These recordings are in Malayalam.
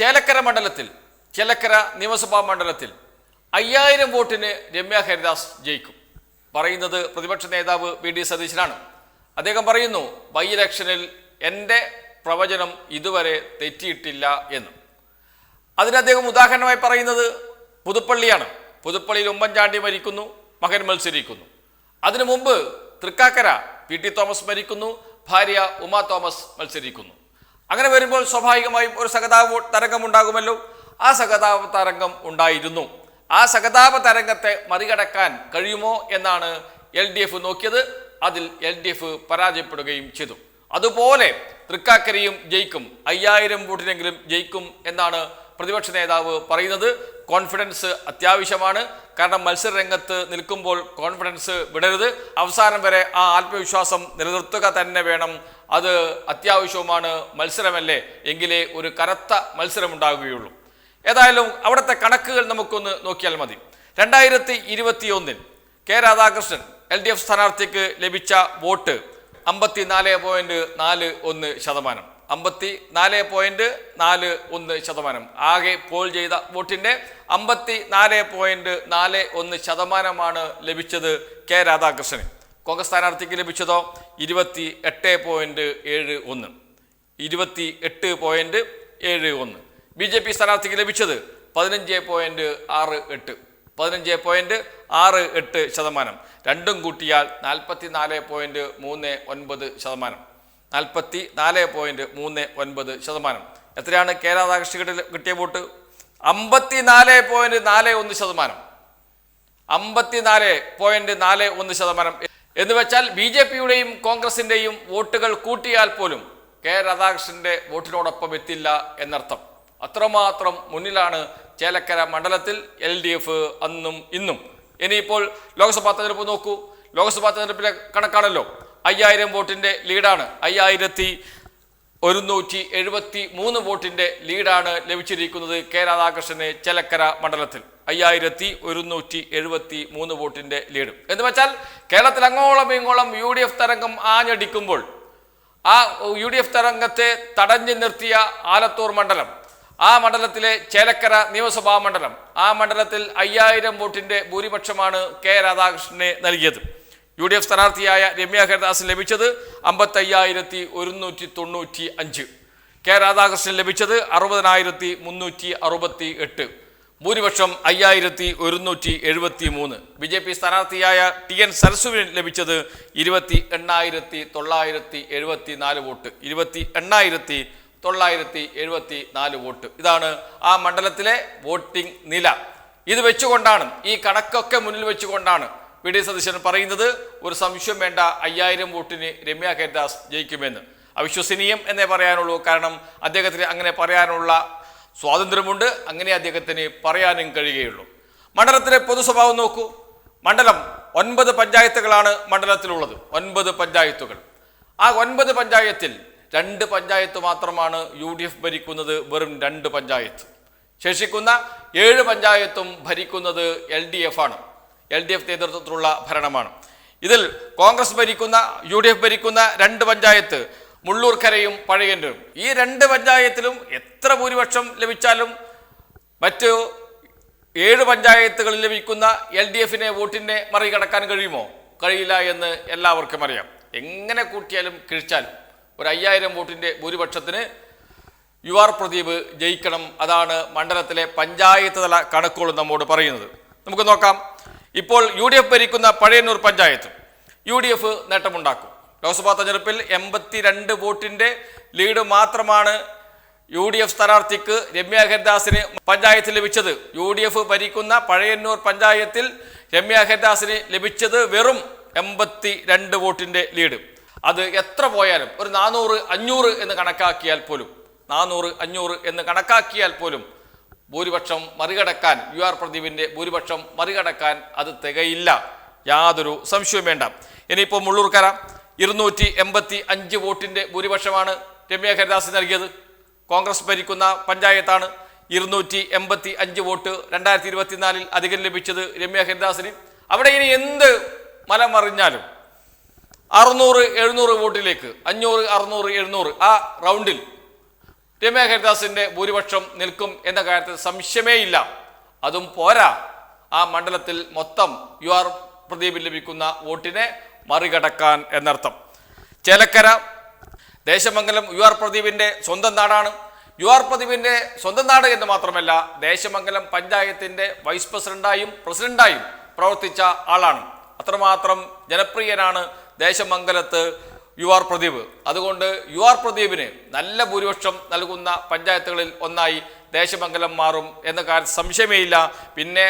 ചേലക്കര മണ്ഡലത്തിൽ ചേലക്കര നിയമസഭാ മണ്ഡലത്തിൽ അയ്യായിരം വോട്ടിന് രമ്യ ഹരിദാസ് ജയിക്കും. പറയുന്നത് പ്രതിപക്ഷ നേതാവ് വി ഡി സതീശനാണ്. അദ്ദേഹം പറയുന്നു ബൈ ഇലക്ഷനിൽ എന്റെ പ്രവചനം ഇതുവരെ തെറ്റിയിട്ടില്ല എന്ന്. അതിന് അദ്ദേഹം ഉദാഹരണമായി പറയുന്നത് പുതുപ്പള്ളിയാണ്. പുതുപ്പള്ളിയിൽ ഉമ്മൻചാണ്ടി മരിക്കുന്നു മകൻ മത്സരിക്കുന്നു. അതിനു മുമ്പ് തൃക്കാക്കര പി ടി തോമസ് മരിക്കുന്നു ഭാര്യ ഉമാ തോമസ് മത്സരിക്കുന്നു. അങ്ങനെ വരുമ്പോൾ സ്വാഭാവികമായും ഒരു സഹതാപ തരംഗം ഉണ്ടാകുമല്ലോ ആ സഹതാപ തരംഗം ഉണ്ടായിരുന്നു. ആ സഹതാപ തരംഗത്തെ മറികടക്കാൻ കഴിയുമോ എന്നാണ് എൽ ഡി എഫ് നോക്കിയത്. അതിൽ എൽ ഡി എഫ് പരാജയപ്പെടുകയും ചെയ്തു. അതുപോലെ തൃക്കാക്കരയും ജയിക്കും. അയ്യായിരം വോട്ടിനെങ്കിലും ജയിക്കും എന്നാണ് പ്രതിപക്ഷ നേതാവ് പറയുന്നത്. കോൺഫിഡൻസ് അത്യാവശ്യമാണ്. കാരണം മത്സര രംഗത്ത് നിൽക്കുമ്പോൾ കോൺഫിഡൻസ് വിടരുത്. അവസാനം വരെ ആ ആത്മവിശ്വാസം നിലനിർത്തുക തന്നെ വേണം അത് അത്യാവശ്യവുമാണ് മത്സരമല്ലേ? എങ്കിലേ ഒരു കനത്ത മത്സരമുണ്ടാകുകയുള്ളൂ. ഏതായാലും അവിടുത്തെ കണക്കുകൾ നമുക്കൊന്ന് നോക്കിയാൽ മതി. രണ്ടായിരത്തി ഇരുപത്തിയൊന്നിൽ K Radhakrishnan L D F സ്ഥാനാർത്ഥിക്ക് ലഭിച്ച വോട്ട് അമ്പത്തി നാല് പോയിന്റ് നാല് ഒന്ന് ശതമാനം. അമ്പത്തി നാല് പോയിന്റ് നാല് ഒന്ന് ശതമാനം. ആകെ പോൾ ചെയ്ത വോട്ടിന്റെ അമ്പത്തി നാല് പോയിന്റ് നാല് ഒന്ന് ശതമാനമാണ് ലഭിച്ചത് കെ രാധാകൃഷ്ണന്. കോൺഗ്രസ് സ്ഥാനാർത്ഥിക്ക് ലഭിച്ചതോ? ഇരുപത്തി എട്ട് പോയിന്റ് ഏഴ് ഒന്ന്. ഇരുപത്തി എട്ട് പോയിന്റ് ഏഴ് ഒന്ന്. ബി ജെ പി സ്ഥാനാർത്ഥിക്ക് ലഭിച്ചത് പതിനഞ്ച് പോയിന്റ് ആറ് എട്ട്. പതിനഞ്ച് പോയിന്റ് ആറ് എട്ട് ശതമാനം. രണ്ടും കൂട്ടിയാൽ നാൽപ്പത്തി നാല് പോയിന്റ് മൂന്ന് ഒൻപത് ശതമാനം. നാൽപ്പത്തി നാല് പോയിന്റ് മൂന്ന് ഒൻപത് ശതമാനം. എത്രയാണ് കെ രാധാകൃഷ്ണ കിട്ടിയ വോട്ട്? അമ്പത്തി നാല് പോയിന്റ് നാല് ഒന്ന് ശതമാനം. അമ്പത്തി നാല് പോയിന്റ് നാല് ഒന്ന് ശതമാനം എന്ന് വെച്ചാൽ ബി ജെ പിയുടെയും കോൺഗ്രസിന്റെയും വോട്ടുകൾ കൂട്ടിയാൽ പോലും കെ രാധാകൃഷ്ണന്റെ വോട്ടിനോടൊപ്പം എത്തില്ല എന്നർത്ഥം. അത്രമാത്രം മുന്നിലാണ് ചേലക്കര മണ്ഡലത്തിൽ എൽ ഡി എഫ് അന്നും ഇന്നും. ഇനിയിപ്പോൾ ലോക്സഭാ തെരഞ്ഞെടുപ്പ് നോക്കൂ. ലോക്സഭാ തെരഞ്ഞെടുപ്പിലെ കണക്കാണല്ലോ. അയ്യായിരം വോട്ടിന്റെ ലീഡാണ്. അയ്യായിരത്തി ഒരുന്നൂറ്റി എഴുപത്തി മൂന്ന് വോട്ടിന്റെ ലീഡാണ് ലഭിച്ചിരിക്കുന്നത് കെ രാധാകൃഷ്ണന് ചേലക്കര മണ്ഡലത്തിൽ. അയ്യായിരത്തി ഒരുന്നൂറ്റി എഴുപത്തി മൂന്ന് വോട്ടിന്റെ ലീഡും. എന്ന് വെച്ചാൽ കേരളത്തിൽ അങ്ങോളം ഇങ്ങോളം യു ഡി എഫ് തരംഗം ആഞ്ഞടിക്കുമ്പോൾ ആ യു ഡി എഫ് തരംഗത്തെ തടഞ്ഞു നിർത്തിയ ആലത്തൂർ മണ്ഡലം ആ മണ്ഡലത്തിലെ ചേലക്കര നിയമസഭാ മണ്ഡലം ആ മണ്ഡലത്തിൽ അയ്യായിരം വോട്ടിന്റെ ഭൂരിപക്ഷമാണ് കെ രാധാകൃഷ്ണനെ നൽകിയത്. യു ഡി എഫ് സ്ഥാനാർത്ഥിയായ രമ്യ ഹരിദാസിന് ലഭിച്ചത് അമ്പത്തയ്യായിരത്തി ഒരുന്നൂറ്റി തൊണ്ണൂറ്റി അഞ്ച്. കെ രാധാകൃഷ്ണൻ ലഭിച്ചത് അറുപതിനായിരത്തി മുന്നൂറ്റി അറുപത്തി എട്ട്. ഭൂരിപക്ഷം അയ്യായിരത്തി ഒരുന്നൂറ്റി എഴുപത്തി മൂന്ന് ബി ജെ പി സ്ഥാനാർത്ഥിയായ ടി എൻ സരസുവിന് ലഭിച്ചത് ഇരുപത്തി എണ്ണായിരത്തി തൊള്ളായിരത്തി എഴുപത്തി നാല് വോട്ട്. ഇരുപത്തി എണ്ണായിരത്തി തൊള്ളായിരത്തി എഴുപത്തി നാല് വോട്ട്. ഇതാണ് ആ മണ്ഡലത്തിലെ വോട്ടിംഗ് നില. ഇത് വെച്ചുകൊണ്ടാണ് ഈ കണക്കൊക്കെ മുന്നിൽ വെച്ചുകൊണ്ടാണ് വി ഡി സതീശൻ പറയുന്നത് ഒരു സംശയം വേണ്ട അയ്യായിരം വോട്ടിന് രമ്യ കേദാസ് ജയിക്കുമെന്ന്. അവിശ്വസനീയം എന്നേ പറയാനുള്ളൂ. കാരണം അദ്ദേഹത്തിന് അങ്ങനെ പറയാനുള്ള സ്വാതന്ത്ര്യമുണ്ട്. അങ്ങനെ അദ്ദേഹത്തിന് പറയാനും കഴിയുകയുള്ളൂ. മണ്ഡലത്തിലെ പൊതുസ്വഭാവം നോക്കൂ. മണ്ഡലം ഒൻപത് പഞ്ചായത്തുകളാണ് മണ്ഡലത്തിലുള്ളത്. ഒൻപത് പഞ്ചായത്തുകൾ. ആ ഒൻപത് പഞ്ചായത്തിൽ രണ്ട് പഞ്ചായത്ത് മാത്രമാണ് യു ഡി എഫ് ഭരിക്കുന്നത്. വെറും രണ്ട് പഞ്ചായത്ത്. ശേഷിക്കുന്ന ഏഴ് പഞ്ചായത്തും ഭരിക്കുന്നത് എൽ ഡി എഫ് ആണ്. എൽ ഡി എഫ് നേതൃത്വത്തിലുള്ള ഭരണമാണ്. ഇതിൽ കോൺഗ്രസ് ഭരിക്കുന്ന യു ഡി എഫ് ഭരിക്കുന്ന രണ്ട് പഞ്ചായത്ത് മുള്ളൂർക്കരയും പഴയന്നൂരും. ഈ രണ്ട് പഞ്ചായത്തിലും എത്ര ഭൂരിപക്ഷം ലഭിച്ചാലും മറ്റ് ഏഴ് പഞ്ചായത്തുകളിൽ ലഭിക്കുന്ന എൽ ഡി എഫിനെ വോട്ടിനെ മറികടക്കാൻ കഴിയുമോ? കഴിയില്ല എന്ന് എല്ലാവർക്കും അറിയാം. എങ്ങനെ കൂട്ടിയാലും കിഴിച്ചാലും ഒരു അയ്യായിരം വോട്ടിന്റെ ഭൂരിപക്ഷത്തിന് യു ആർ പ്രദീപ് ജയിക്കണം. അതാണ് മണ്ഡലത്തിലെ പഞ്ചായത്ത് തല കണക്കുകൾ നമ്മോട് പറയുന്നത്. നമുക്ക് നോക്കാം. ഇപ്പോൾ യു ഡി എഫ് ഭരിക്കുന്ന Pazhayannur panchayat U D F നേട്ടമുണ്ടാക്കും. Lok Sabha തെരഞ്ഞെടുപ്പിൽ എൺപത്തിരണ്ട് വോട്ടിന്റെ ലീഡ് മാത്രമാണ് യു ഡി എഫ് സ്ഥാനാർത്ഥിക്ക് രമ്യ ഹരിദാസിന് പഞ്ചായത്തിൽ ലഭിച്ചത്. യു ഡി എഫ് ഭരിക്കുന്ന പഴയന്നൂർ പഞ്ചായത്തിൽ രമ്യ ഹരിദാസിന് ലഭിച്ചത് വെറും എൺപത്തി രണ്ട് വോട്ടിന്റെ ലീഡ്. അത് എത്ര പോയാലും ഒരു നാനൂറ് അഞ്ഞൂറ് എന്ന് കണക്കാക്കിയാൽ പോലും നാനൂറ് അഞ്ഞൂറ് എന്ന് കണക്കാക്കിയാൽ പോലും ഭൂരിപക്ഷം മറികടക്കാൻ യു ആർ പ്രദീപിന്റെ ഭൂരിപക്ഷം മറികടക്കാൻ അത് തികയില്ല. യാതൊരു സംശയവും വേണ്ട. ഇനിയിപ്പോൾ മുള്ളൂർക്കര ഇരുന്നൂറ്റി എൺപത്തി അഞ്ച് വോട്ടിന്റെ ഭൂരിപക്ഷമാണ് രമ്യ ഹരിദാസ് നൽകിയത്. കോൺഗ്രസ് ഭരിക്കുന്ന പഞ്ചായത്താണ് ഇരുന്നൂറ്റി എൺപത്തി അഞ്ച് വോട്ട് രണ്ടായിരത്തി ഇരുപത്തിനാലിൽ അധികം ലഭിച്ചത് രമ്യ ഹരിദാസിന്. അവിടെ ഇനി എന്ത് മലമറിഞ്ഞാലും അറുന്നൂറ് എഴുന്നൂറ് വോട്ടിലേക്ക് അഞ്ഞൂറ് അറുന്നൂറ് എഴുന്നൂറ് ആ റൗണ്ടിൽ രമ്യ ഹരിദാസിന്റെ ഭൂരിപക്ഷം നിൽക്കും എന്ന കാര്യത്തിൽ സംശയമേ ഇല്ല. അതും പോരാ. ആ മണ്ഡലത്തിൽ മൊത്തം യു ആർ പ്രദീപിൽ ലഭിക്കുന്ന വോട്ടിനെ മറികടക്കാൻ എന്നർത്ഥം. ചേലക്കര ദേശമംഗലം യു ആർ പ്രദീപിന്റെ സ്വന്തം നാടാണ്. യു ആർ പ്രദീപിന്റെ സ്വന്തം നാട് എന്ന് മാത്രമല്ല ദേശമംഗലം പഞ്ചായത്തിന്റെ വൈസ് പ്രസിഡന്റായും പ്രസിഡന്റായും പ്രവർത്തിച്ച ആളാണ്. അത്രമാത്രം ജനപ്രിയനാണ് ദേശമംഗലത്ത് യു ആർ പ്രദീപ്. അതുകൊണ്ട് യു ആർ പ്രദീപിന് നല്ല ഭൂരിപക്ഷം നൽകുന്ന പഞ്ചായത്തുകളിൽ ഒന്നായി ദേശമംഗലം മാറും എന്ന കാര്യം സംശയമേയില്ല പിന്നെ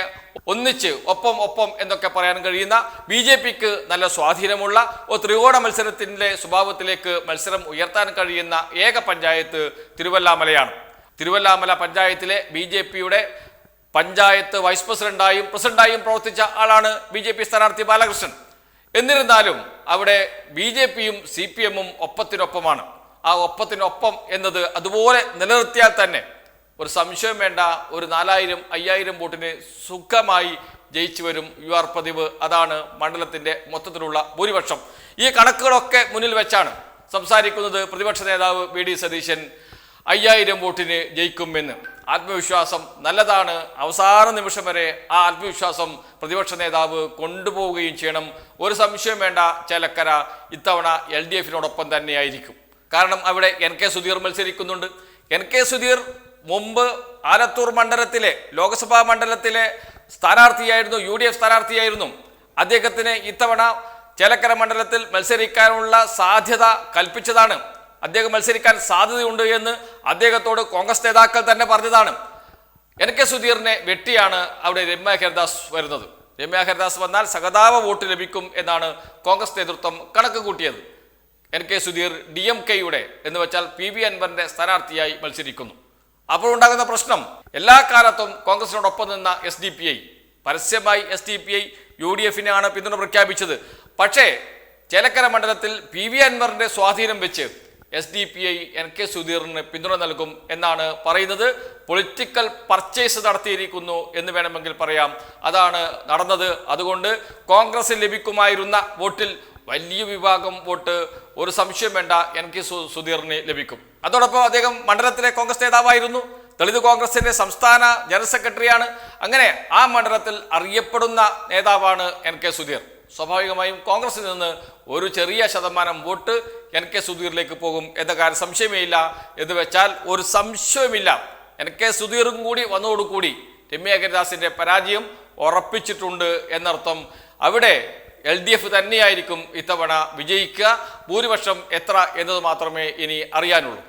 ഒന്നിച്ച് ഒപ്പം ഒപ്പം എന്നൊക്കെ പറയാൻ കഴിയുന്ന ബി ജെ പിക്ക് നല്ല സ്വാധീനമുള്ള ഒരു ത്രികോണ മത്സരത്തിന്റെ സ്വഭാവത്തിലേക്ക് മത്സരം ഉയർത്താൻ കഴിയുന്ന ഏക പഞ്ചായത്ത് തിരുവല്ലാമലയാണ്. തിരുവല്ലാമല പഞ്ചായത്തിലെ ബി ജെ പിയുടെ പഞ്ചായത്ത് വൈസ് പ്രസിഡന്റായും പ്രസിഡന്റായും പ്രവർത്തിച്ച ആളാണ് ബി ജെ പി സ്ഥാനാർത്ഥി ബാലകൃഷ്ണൻ. എന്നിരുന്നാലും അവിടെ ബി ജെ പിയും സി പി എമ്മും ഒപ്പത്തിനൊപ്പമാണ്. ആ ഒപ്പത്തിനൊപ്പം എന്നത് അതുപോലെ നിലനിർത്തിയാൽ തന്നെ ഒരു സംശയം വേണ്ട ഒരു നാലായിരം അയ്യായിരം വോട്ടിന് സുഖമായി ജയിച്ചു വരും യു ആർ പതിവ്. അതാണ് മണ്ഡലത്തിന്റെ മൊത്തത്തിലുള്ള ഭൂരിപക്ഷം. ഈ കണക്കുകളൊക്കെ മുന്നിൽ വെച്ചാണ് സംസാരിക്കുന്നത് പ്രതിപക്ഷ നേതാവ് വി ഡി സതീശൻ. അയ്യായിരം വോട്ടിന് ജയിക്കുമെന്ന്. ആത്മവിശ്വാസം നല്ലതാണ്. അവസാന നിമിഷം വരെ ആ ആത്മവിശ്വാസം പ്രതിപക്ഷ നേതാവ് കൊണ്ടുപോവുകയും ചെയ്യണം. ഒരു സംശയം വേണ്ട ചേലക്കര ഇത്തവണ എൽ ഡി എഫിനോടൊപ്പം തന്നെയായിരിക്കും. കാരണം അവിടെ എൻ കെ സുധീർ മത്സരിക്കുന്നുണ്ട്. എൻ കെ സുധീർ മുമ്പ് ആലത്തൂർ മണ്ഡലത്തിലെ ലോക്സഭാ മണ്ഡലത്തിലെ സ്ഥാനാർത്ഥിയായിരുന്നു യു ഡി എഫ് സ്ഥാനാർത്ഥിയായിരുന്നു. അദ്ദേഹത്തിന് ഇത്തവണ ചേലക്കര മണ്ഡലത്തിൽ മത്സരിക്കാനുള്ള സാധ്യത കൽപ്പിച്ചതാണ്. അദ്ദേഹം മത്സരിക്കാൻ സാധ്യതയുണ്ട് എന്ന് അദ്ദേഹത്തോട് കോൺഗ്രസ് നേതാക്കൾ തന്നെ പറഞ്ഞതാണ്. എൻ കെ സുധീറിനെ വെട്ടിയാണ് അവിടെ രമ്യ ഹരിദാസ് വരുന്നത്. രമ്യ ഹരിദാസ് വന്നാൽ സഹതാപ വോട്ട് ലഭിക്കും എന്നാണ് കോൺഗ്രസ് നേതൃത്വം കണക്ക് കൂട്ടിയത് N K Sudheer D M കെയുടെ എന്ന് വെച്ചാൽ പി വി അൻവറിന്റെ സ്ഥാനാർത്ഥിയായി മത്സരിക്കുന്നു. അപ്പോൾ ഉണ്ടാകുന്ന പ്രശ്നം. എല്ലാ കാലത്തും കോൺഗ്രസിനോടൊപ്പം നിന്ന എസ് ഡി പി ഐ പരസ്യമായി S D P I U D എഫിനാണ് പിന്തുണ പ്രഖ്യാപിച്ചത്. പക്ഷേ ചേലക്കര മണ്ഡലത്തിൽ പി വി അൻവറിന്റെ സ്വാധീനം വെച്ച് S D P I N K സുധീറിന് പിന്തുണ നൽകും എന്നാണ് പറയുന്നത്. പൊളിറ്റിക്കൽ പർച്ചേസ് നടത്തിയിരിക്കുന്നു എന്ന് വേണമെങ്കിൽ പറയാം. അതാണ് നടന്നത്. അതുകൊണ്ട് കോൺഗ്രസിൽ ലഭിക്കുമായിരുന്ന വോട്ടിൽ വലിയ വിഭാഗം വോട്ട് ഒരു സംശയം വേണ്ട എൻ കെ സുധീറിന് ലഭിക്കും. അതോടൊപ്പം അദ്ദേഹം മണ്ഡലത്തിലെ കോൺഗ്രസ് നേതാവായിരുന്നു. ദളിത് കോൺഗ്രസിന്റെ സംസ്ഥാന ജനറൽ സെക്രട്ടറിയാണ്. അങ്ങനെ ആ മണ്ഡലത്തിൽ അറിയപ്പെടുന്ന നേതാവാണ് എൻ കെ സുധീർ. സ്വാഭാവികമായും കോൺഗ്രസിൽ നിന്ന് ഒരു ചെറിയ ശതമാനം വോട്ട് എൻ കെ സുധീറിലേക്ക് പോകും എന്ന കാര്യം സംശയമേ ഇല്ല എന്ന് വെച്ചാൽ ഒരു സംശയമില്ല എൻ കെ സുധീറും കൂടി വന്നതോടുകൂടി രമ്യ ഹരിദാസിന്റെ പരാജയം ഉറപ്പിച്ചിട്ടുണ്ട് എന്നർത്ഥം. അവിടെ എൽ ഡി എഫ് തന്നെയായിരിക്കും ഇത്തവണ വിജയിക്കുക. ഭൂരിപക്ഷം എത്ര എന്നത് മാത്രമേ ഇനി അറിയാനുള്ളൂ.